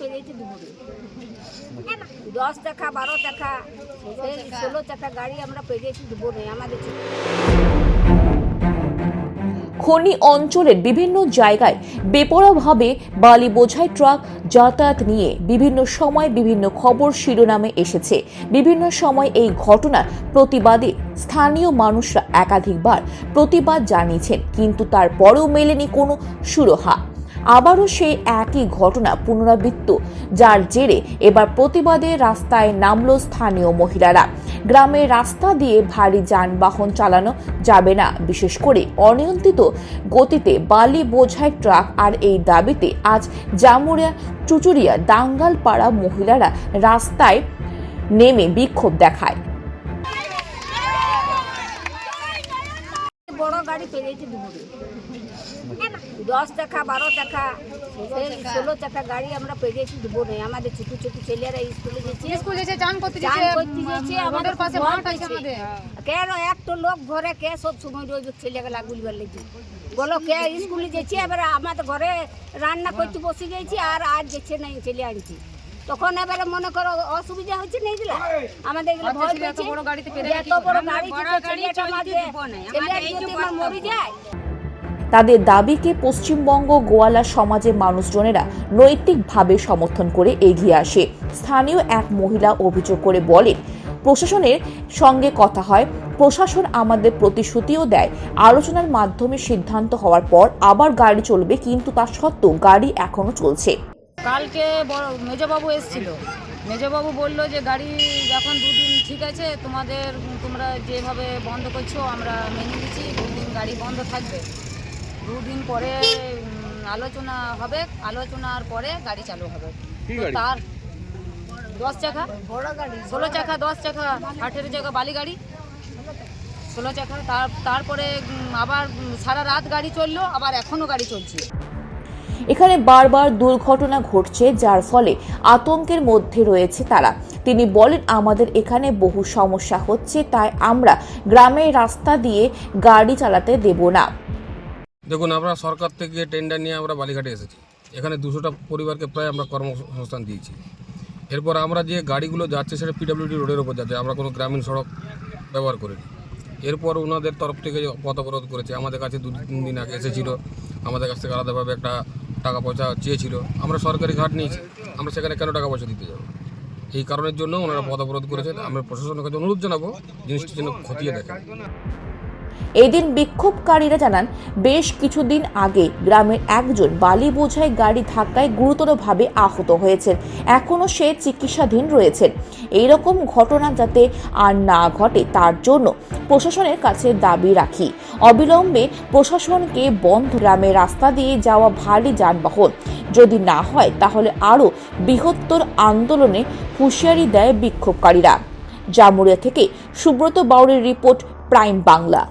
পেরিয়েছি দুপুরে। দশ বারো ষোলো গাড়ি আমরা পেরিয়েছি দুপুরে আমাদের খনি অঞ্চলের বিভিন্ন জায়গায় বেপরোয়াভাবে বালি বোঝাই ট্রাক যাতায়াত নিয়ে বিভিন্ন সময় বিভিন্ন খবর শিরোনামে এসেছে। বিভিন্ন সময় এই ঘটনার প্রতিবাদে স্থানীয় মানুষরা একাধিকবার প্রতিবাদ জানিয়েছেন, কিন্তু তারপরেও মেলেনি কোনো সুরহা। আবারও সেই একই ঘটনা পুনরাবৃত্ত, যার জেরে এবার প্রতিবাদে রাস্তায় নামল স্থানীয় মহিলারা। গ্রামের রাস্তা দিয়ে ভারী যানবাহন চালানো যাবে না। বিশেষ করে অনিয়ন্ত্রিত গতিতে বালি বোঝাই ট্রাক আর এই দাবিতে আজ জামুরিয়া চুচুরিয়া দাঙ্গালপাড়া মহিলারা রাস্তায় নেমে বিক্ষোভ দেখায়। বড় গাড়ি পেরিয়েছি দুপুরে। দশ টাকা বারো টাকা ষোলো টাকা গাড়ি আমরা পেরিয়েছি দুপুরে। আমাদের ছোট ছোট ছেলেরা স্কুলে গেছে। স্কুল চান করতে আমাদের পাশে মাঠ আছে। আমাদের। কেন? একটা লোক ঘরে কে সব সময় রোজ ছেলেকে লাগুলি লেগে। বলো কে স্কুলে যেছি এবার আমাদের ঘরে রান্না করতে বসে গেছি আর আজ যেছে না ছেলে আনছি। তখন এবারে মনে করো অসুবিধা হচ্ছে না এগুলা আমাদের এগুলো আচ্ছা, ভয় পেয়েছে। বড় গাড়িতে পেরে এত বড় গাড়ি ছেলেটা আমাদের মরে যায়। তাদের দাবিকে পশ্চিমবঙ্গ গোয়ালা সমাজের মানুষজনেরা নৈতিকভাবে সমর্থন করে এগিয়ে আসে। স্থানীয় এক মহিলা অভিযোগ করে বলেন প্রশাসনের সঙ্গে কথা হয় প্রশাসন আমাদের প্রতিশ্রুতিও দেয়। আলোচনার মাধ্যমে সিদ্ধান্ত হওয়ার পর আবার গাড়ি চলবে কিন্তু তা সত্ত্বেও গাড়ি এখনও চলছে। কালকে বড় মেজবাবু এসেছিল। মেজবাবু বলল যে গাড়ি এখন দুদিন ঠিক আছে তোমাদের তোমরা যেভাবে বন্ধ করছ আমরা মেনে নিচ্ছি দুদিন গাড়ি বন্ধ থাকবে। দুদিন পরে আলোচনা হবে আলোচনার পরে গাড়ি চালু হবে। তো তার দশ চাকা ষোলো চাকা দশ চাকা আঠেরো চাকা বালি গাড়ি। ষোলো চাকা তার তারপরে আবার সারা রাত গাড়ি চলল আবার এখনও গাড়ি চলছে। এখানে বারবার দুর্ঘটনা ঘটছে, যার ফলে আতঙ্কের মধ্যে রয়েছে তারা। তিনি বলেন, আমাদের এখানে বহু সমস্যা হচ্ছে, তাই আমরা গ্রামের রাস্তা দিয়ে গাড়ি চালাতে দেব না। দেখুন, আমরা সরকার থেকে টেন্ডার নিয়ে আমরা বালিঘাটে এসেছি। এখানে দুশোটা পরিবারকে প্রায় আমরা কর্মসংস্থান দিয়েছি। এরপর আমরা যে গাড়িগুলো যাচ্ছে, সেটা পিডব্লিউডি রোডের ওপর যাচ্ছে। আমরা কোনো গ্রামীণ সড়ক ব্যবহার করিনি। এরপর ওনাদের তরফ থেকে পথ অবরোধ করেছে, আমাদের কাছে দু তিন দিন আগে এসেছিল। আমাদের কাছ থেকে আলাদাভাবে একটা টাকা পয়সা চেয়েছিল। আমরা সরকারি ঘাট নিয়েছি, আমরা সেখানে কেন টাকা পয়সা দিতে যাব? এই কারণের জন্য ওনারা পথ অবরোধ করেছে আমরা প্রশাসনের কাছে অনুরোধ জানাব জিনিসটি যেন খতিয়ে দেখেন। এদিন বিক্ষোভকারীরা জানান, বেশ কিছুদিন আগে গ্রামের একজন বালি বোঝাই গাড়ি ধাক্কায় গুরুতরভাবে আহত হয়েছেন। এখনও সে চিকিৎসাধীন রয়েছেন। এই রকম ঘটনা যাতে আর না ঘটে, তার জন্য প্রশাসনের কাছে দাবি রাখি। অবিলম্বে প্রশাসনকে বন্ধ গ্রামে রাস্তা দিয়ে যাওয়া ভারী যানবাহন। যদি না হয়, তাহলে আরও বৃহত্তর আন্দোলনে হুঁশিয়ারি দেয় বিক্ষোভকারীরা। জামুরিয়া থেকে সুব্রত বাউরের রিপোর্ট, প্রাইম বাংলা।